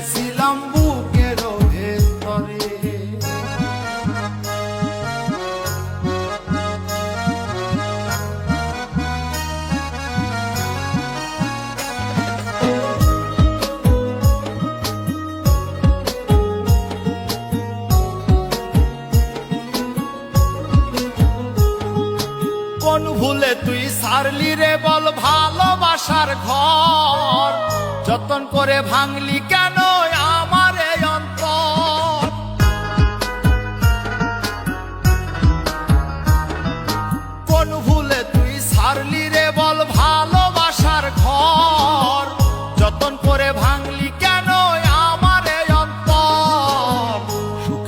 পুষেছিলাম বুকের ভেতরে। কোন ভুলে তুই সারলি রে বল ভালোবাসার ঘর। যতন করে ভাঙলি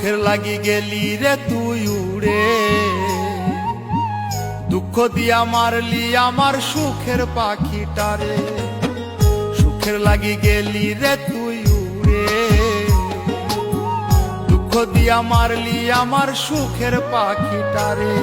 সুখের লাগি গেলি রে তুই উড়ে। দুঃখ দিয়া মারলি আমার সুখের পাখিটারে সুখের লাগি গেলি রে তুই উড়ে। দুঃখ দিয়া মারলি আমার সুখের পাখিটারে